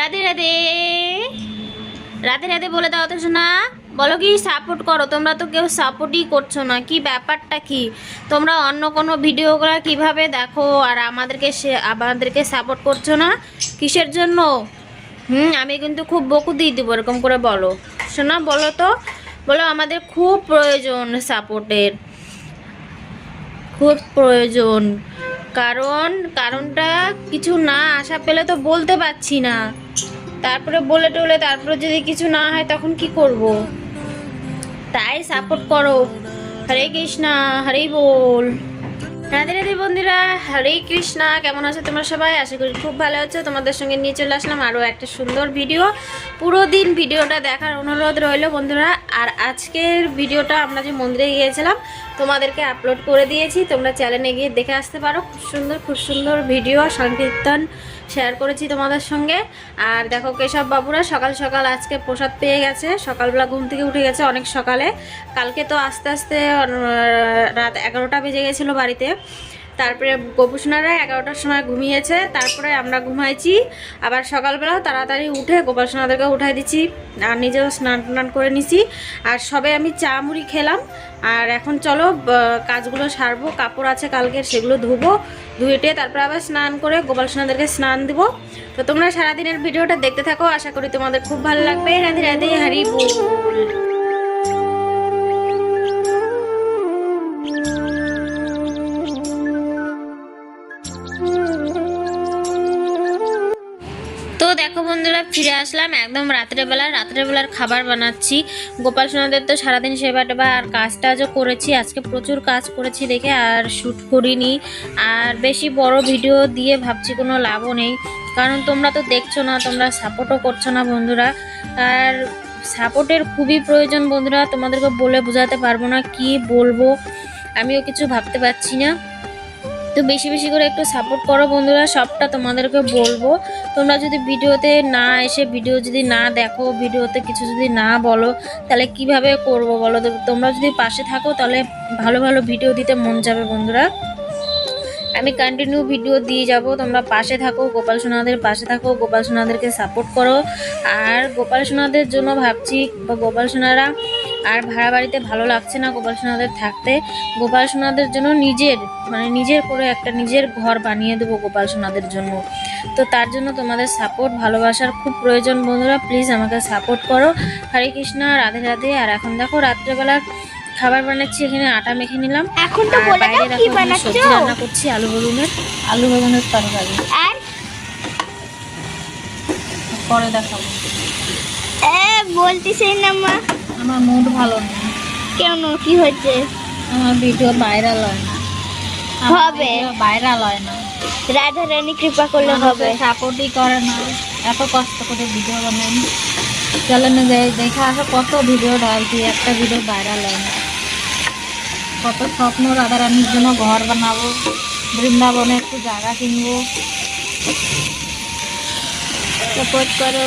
রাধে রাধে। রাধে রাধে বলে দাও তো শোনা বলো কি সাপোর্ট করো। তোমরা তো কেউ সাপোর্টই করছ না। কি ব্যাপারটা কি? তোমরা অন্য কোনো ভিডিওগুলো কীভাবে দেখো? আর আমাদেরকে সে, আমাদেরকে সাপোর্ট করছ না? কিসের জন্য? হুম, আমি কিন্তু খুব বকু দিয়ে দেবো, এরকম করে বলো। শোনা বলো তো। বলো, আমাদের খুব প্রয়োজন সাপোর্টের খুব প্রয়োজন। কারণ, কারণটা কিছু না আশা পেলে তো বলতে পারছি না। তারপরে বলে টলে, তারপরে যদি কিছু না হয় তখন কি করব? তাই সাপোর্ট করো। হরে কৃষ্ণা হরে বল। রাধে রাধে বন্ধুরা, হরে কৃষ্ণা, কেমন আছো তোমরা সবাই? আশা করি খুব ভালো আছো। তোমাদের সঙ্গে নিয়ে চলে আসলাম আরও একটা সুন্দর ভিডিও পুরো দিন ভিডিওটা দেখার অনুরোধ রইল বন্ধুরা। আর আজকের ভিডিওটা আমরা যে মন্দিরে গিয়েছিলাম তোমাদেরকে আপলোড করে দিয়েছি। তোমরা চ্যানেলে গিয়ে দেখে আসতে পারো। খুব সুন্দর খুব সুন্দর ভিডিও সংকীর্তন শেয়ার করেছি তোমাদের সঙ্গে। আর দেখো কেশব বাবুরা, সকাল সকাল আজকে প্রসাদ পেয়ে গেছে। সকালবেলা ঘুম থেকে উঠে গেছে অনেক সকালে। কালকে তো আস্তে আস্তে রাত এগারোটা বেজে গেছিল বাড়িতে। তারপরে গোপুসোনারা এগারোটার সময় ঘুমিয়েছে, তারপরে আমরা ঘুমাইছি। আবার সকালবেলাও তাড়াতাড়ি উঠে গোপালসোনাদেরকে উঠাই দিচ্ছি আর নিজেও স্নান টান করে নিছি। আর সবে আমি চা মুড়ি খেলাম। আর এখন চলো কাজগুলো সারবো, কাপড় আছে কালকের সেগুলো ধুবো ধুয়েটে তারপরে আবার স্নান করে গোপালসোনাদেরকে স্নান দিব। তো তোমরা সারাদিনের ভিডিওটা দেখতে থাকো, আশা করি তোমাদের খুব ভালো লাগবে। রাধে রাধে, হারি বল। দেখো বন্ধুরা, ফিরে আসলাম একদম রাত্রেবেলা রাত্রেবেলার খাবার বানাচ্ছি। গোপাল সোনাদের তো সারাদিন সেবা টেবা আর কাজ টাজও করেছি। আজকে প্রচুর কাজ করেছি দেখে, আর শ্যুট করিনি। আর বেশি বড় ভিডিও দিয়ে ভাবছি কোনো লাভও নেই। কারণ তোমরা তো দেখছ না, তোমরা সাপোর্টও করছ না বন্ধুরা। আর সাপোর্টের খুবই প্রয়োজন বন্ধুরা। তোমাদেরকে বলে বোঝাতে পারব না কি বলব। আমিও কিছু ভাবতে পারছি না। তো বেশি বেশি করে একটু সাপোর্ট করো বন্ধুরা, সবটা তোমাদেরকে বলব। তোমরা যদি ভিডিওতে না এসে ভিডিও যদি না দেখো, ভিডিওতে কিছু যদি না বলো, তাহলে কীভাবে করব বলো? তোমরা যদি পাশে থাকো, তাহলে ভালো ভালো ভিডিও দিতে মন যাবে বন্ধুরা। আমি কন্টিনিউ ভিডিও দিয়ে যাব। তোমরা পাশে থাকো, গোপাল সোনাদের পাশে থাকো, গোপাল সোনাদেরকে সাপোর্ট করো। আর গোপাল সোনাদের জন্য ভাবছি, বা গোপাল সোনারা আর ভাড়া বাড়িতে ভালো লাগছে না গোপাল সোনাদের থাকতে। গোপাল সোনাদের জন্য নিজের মানে নিজের করে একটা নিজের ঘর বানিয়ে দেবো গোপাল সোনাদের জন্য। তো তার জন্য তোমাদের সাপোর্ট ভালোবাসার খুব প্রয়োজন বন্ধুরা। প্লিজ আমাকে সাপোর্ট করো। হরে কৃষ্ণ রাধে রাধে। আর এখন দেখো রাত্রেবেলা খাবার বানাচ্ছি এখানে আটা মেখে নিলাম। এখন তো বলে দাও দেখো কি বানাচ্ছো সবজি রান্না করছি আলু বেগুনের আলু বেগুনের তরকারি। আর? পরে দেখাবো। এ বলতিছেন না মা। আমার মুড ভালো না কেন? কি হয়েছে? আমার ভিডিও ভাইরাল হয় না। হবে। ভাইরাল হয় না। রাধা রানী কৃপা করলে হবে। সাপোর্টই করে না। এত কষ্ট করে ভিডিও বানাই। চ্যানেলে দেখা আসো কত ভিডিও ঢালছি একটা ভিডিও ভাইরাল হয় না। কত স্বপ্ন রাধা রানীর জন্য ঘর বানাবো বৃন্দাবনে একটু জায়গা কিনবো। সাপোর্ট করো।